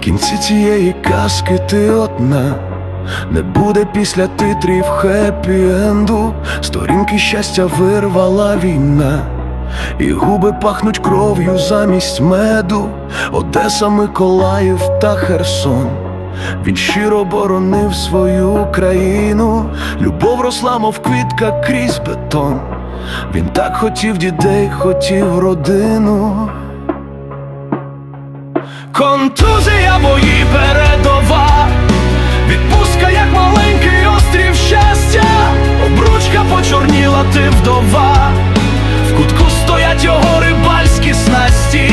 кінці цієї казки ти одна. Не буде після титрів хеппі-енду Сторінки щастя вирвала війна, і губи пахнуть кров'ю замість меду, Одеса, Миколаїв та Херсон. Він щиро боронив свою країну, любов росла, мов квітка крізь бетон. Він так хотів дітей, хотів родину. Контузія бої передова, відпустка, як маленький острів щастя, обручка почорніла, ти вдова, в кутку стоять його рибальські снасті,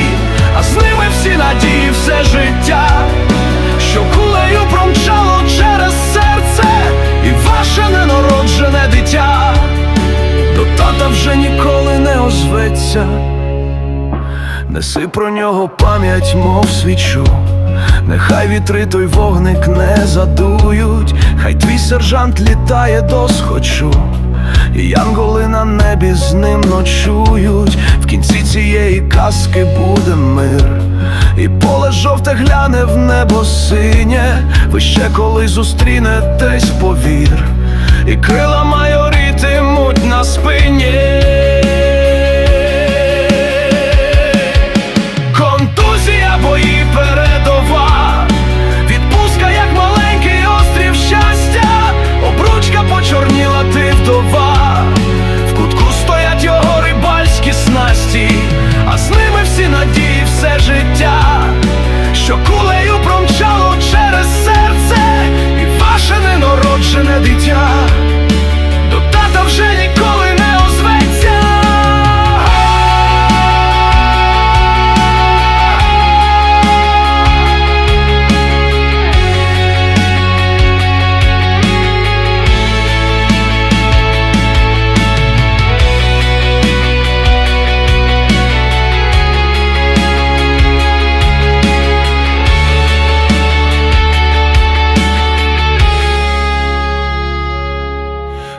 а з ними всі надії, все життя, що кулею промчало через серце, і ваше ненароджене дитя, до тата вже ніколи не озветься. Неси про нього пам'ять, мов свічу, нехай вітри той вогник не задують, хай твій сержант літає до схочу, і янголи на небі з ним ночують. В кінці цієї казки буде мир, і поле жовте гляне в небо синє, ви ще коли зустрінетесь, повір, і крила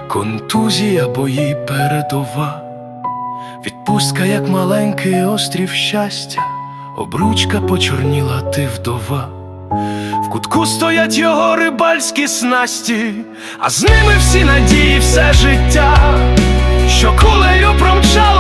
Контузія бої передова, відпустка, як маленький острів щастя, обручка почорніла, ти вдова. В кутку стоять його рибальські снасті, а з ними всі надії, все життя, що кулею промчало